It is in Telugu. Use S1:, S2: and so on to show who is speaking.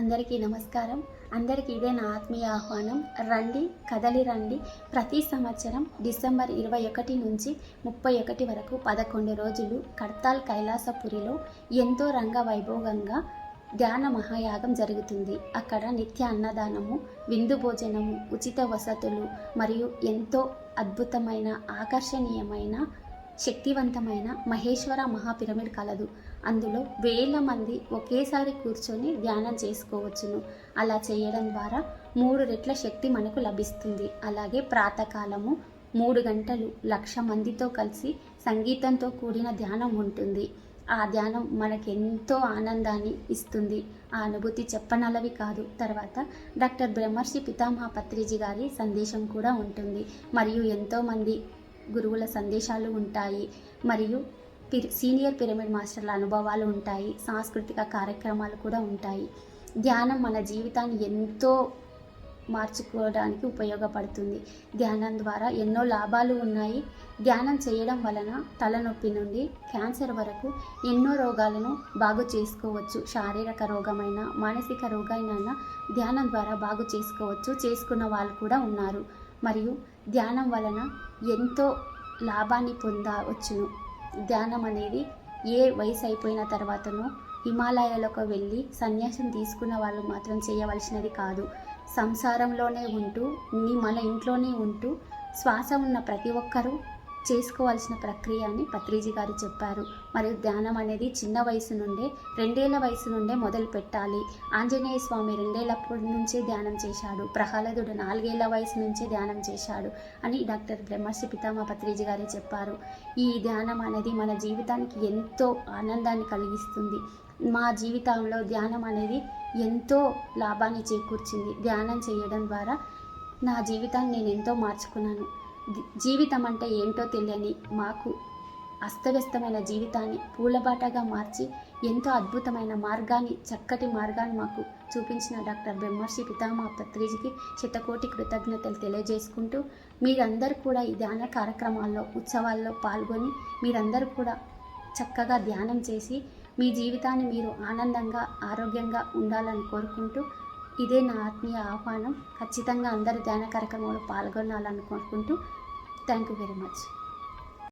S1: అందరికీ నమస్కారం. అందరికీ ఇదే నా ఆత్మీయ ఆహ్వానం. రండి కదలి రండి. ప్రతి సంవత్సరం డిసెంబర్ ఇరవై ఒకటి నుంచి ముప్పై ఒకటి వరకు పదకొండు రోజులు కడ్తాల్ కైలాసపురిలో ఎంతో రంగ వైభవంగా ధ్యాన మహాయాగం జరుగుతుంది. అక్కడ నిత్య అన్నదానము విందు భోజనము ఉచిత వసతులు మరియు ఎంతో అద్భుతమైన ఆకర్షణీయమైన శక్తివంతమైన మహేశ్వర మహాపిరమిడ్ కలదు. అందులో వేల మంది ఒకేసారి కూర్చొని ధ్యానం చేసుకోవచ్చును. అలా చేయడం ద్వారా మూడు రెట్ల శక్తి మనకు లభిస్తుంది. అలాగే ప్రాతకాలము మూడు గంటలు లక్ష మందితో కలిసి సంగీతంతో కూడిన ధ్యానం ఉంటుంది. ఆ ధ్యానం మనకు ఎంతో ఆనందాన్ని ఇస్తుంది. ఆ అనుభూతి చెప్పనలవి కాదు. తర్వాత డాక్టర్ బ్రహ్మర్షి పితామహ పత్రిజీ గారి సందేశం కూడా ఉంటుంది. మరియు ఎంతోమంది గురువుల సందేశాలు ఉంటాయి. మరియు పిర్ సీనియర్ పిరమిడ్ మాస్టర్ల అనుభవాలు ఉంటాయి. సాంస్కృతిక కార్యక్రమాలు కూడా ఉంటాయి. ధ్యానం మన జీవితాన్ని ఎంతో మార్చుకోవడానికి ఉపయోగపడుతుంది. ధ్యానం ద్వారా ఎన్నో లాభాలు ఉన్నాయి. ధ్యానం చేయడం వలన తలనొప్పి నుండి క్యాన్సర్ వరకు ఎన్నో రోగాలను బాగు చేసుకోవచ్చు. శారీరక రోగమైన మానసిక రోగమైనా ధ్యానం ద్వారా బాగు చేసుకోవచ్చు. చేసుకున్న వాళ్ళు కూడా ఉన్నారు. మరియు ధ్యానం వలన ఎంతో లాభాన్ని పొందవచ్చును ధ్యానం అనేది ఏ వయసు అయిపోయిన తర్వాతనో హిమాలయాలకు వెళ్ళి సన్యాసం తీసుకున్న వాళ్ళు మాత్రం చేయవలసినది కాదు. సంసారంలోనే ఉంటూ మన ఇంట్లోనే ఉంటూ శ్వాస ఉన్న ప్రతి ఒక్కరూ చేసుకోవాల్సిన ప్రక్రియ అని పత్రిజీ గారు చెప్పారు. మరియు ధ్యానం అనేది చిన్న వయసు నుండే రెండేళ్ళ వయసు నుండే మొదలు పెట్టాలి. ఆంజనేయ స్వామి రెండేళ్ళప్పటి నుంచే ధ్యానం చేశాడు. ప్రహ్లాదుడు నాలుగేళ్ళ వయసు నుంచే ధ్యానం చేశాడు అని డాక్టర్ బ్రహ్మర్షి పితామా పత్రిజీ గారే చెప్పారు. ఈ ధ్యానం అనేది మన జీవితానికి ఎంతో ఆనందాన్ని కలిగిస్తుంది. మా జీవితంలో ధ్యానం అనేది ఎంతో లాభాన్ని చేకూర్చింది. ధ్యానం చేయడం ద్వారా నా జీవితాన్ని నేను ఎంతో మార్చుకున్నాను. జీవితం అంటే ఏంటో తెలియని మాకు అస్తవ్యస్తమైన జీవితాన్ని పూలబాటగా మార్చి ఎంతో అద్భుతమైన మార్గాన్ని చక్కటి మార్గాన్ని మాకు చూపించిన డాక్టర్ బ్రహ్మర్షి పితామా పత్రిజికి శతకోటి కృతజ్ఞతలు తెలియజేసుకుంటూ మీరందరూ కూడా ఈ ధ్యాన కార్యక్రమాల్లో ఉత్సవాల్లో పాల్గొని మీరందరూ కూడా చక్కగా ధ్యానం చేసి మీ జీవితాన్ని మీరు ఆనందంగా ఆరోగ్యంగా ఉండాలని కోరుకుంటూ ఇదే నా ఆత్మీయ ఆహ్వానం. ఖచ్చితంగా అందరూ ధ్యాన కార్యక్రమంలో పాల్గొనాలనుకుంటూ. Thank you very much.